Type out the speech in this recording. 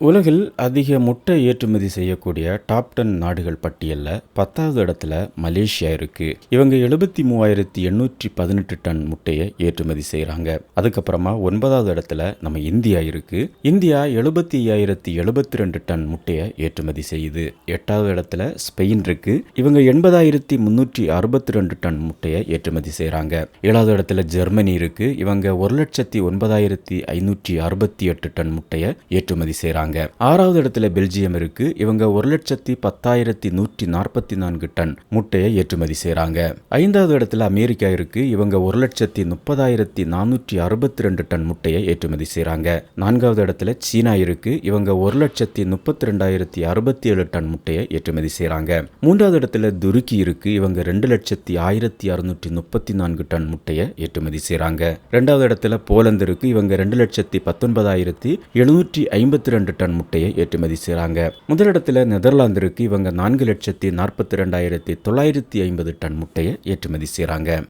உலகில் அதிக முட்டை ஏற்றுமதி செய்யக்கூடிய டாப் டென் நாடுகள் பட்டியலில் பத்தாவது இடத்துல மலேசியா இருக்கு. இவங்க எழுபத்தி மூவாயிரத்தி எண்ணூற்றி பதினெட்டு டன் முட்டையை ஏற்றுமதி செய்கிறாங்க அதுக்கப்புறமா ஒன்பதாவது இடத்துல நம்ம இந்தியா இருக்கு. இந்தியா எழுபத்தி ஐயாயிரத்தி எழுபத்தி ரெண்டு டன் முட்டையை ஏற்றுமதி செய்யுது. எட்டாவது இடத்துல ஸ்பெயின் இருக்கு. இவங்க எண்பதாயிரத்தி முன்னூற்றி அறுபத்தி ரெண்டு டன் முட்டையை ஏற்றுமதி செய்கிறாங்க ஏழாவது இடத்துல ஜெர்மனி இருக்கு. இவங்க ஒரு லட்சத்தி ஒன்பதாயிரத்தி ஐநூற்றி அறுபத்தி எட்டு டன் முட்டையை ஏற்றுமதி செய்கிறாங்க ஆறாவது இடத்துல பெல்ஜியம் இருக்கு. இவங்க ஒரு லட்சத்தி பத்தாயிரத்தி நூற்றி நாற்பத்தி நான்கு டன் முட்டையை ஏற்றுமதி செய்கிறாங்க ஐந்தாவது இடத்துல அமெரிக்கா இருக்கு. இவங்க ஒரு லட்சத்தி முப்பதாயிரத்தி நானூற்றி அறுபத்தி ரெண்டு டன் முட்டையை ஏற்றுமதி செய்கிறாங்க நான்காவது இடத்துல சீனா இருக்கு. இவங்க ஒரு லட்சத்தி முப்பத்தி ரெண்டாயிரத்தி அறுபத்தி ஏழு டன் முட்டையை ஏற்றுமதி செய்கிறாங்க மூன்றாவது இடத்துல துருக்கி இருக்கு. இவங்க ரெண்டு லட்சத்தி ஆயிரத்தி அறுநூற்றி முப்பத்தி நான்கு டன் முட்டையை ஏற்றுமதி செய்கிறாங்க ரெண்டாவது இடத்துல போலந்து இருக்கு. இவங்க ரெண்டு லட்சத்தி பத்தொன்பதாயிரத்தி எழுநூற்றி ஐம்பத்தி ரெண்டு டன் முட்டையை ஏற்றுமதி செய்கிறாங்க முதலிடத்தில் நெதர்லாந்து இருக்கு இவங்க நான்கு லட்சத்தி நாற்பத்தி ரெண்டாயிரத்தி தொள்ளாயிரத்தி ஐம்பது டன் முட்டையை ஏற்றுமதி செய்கிறாங்க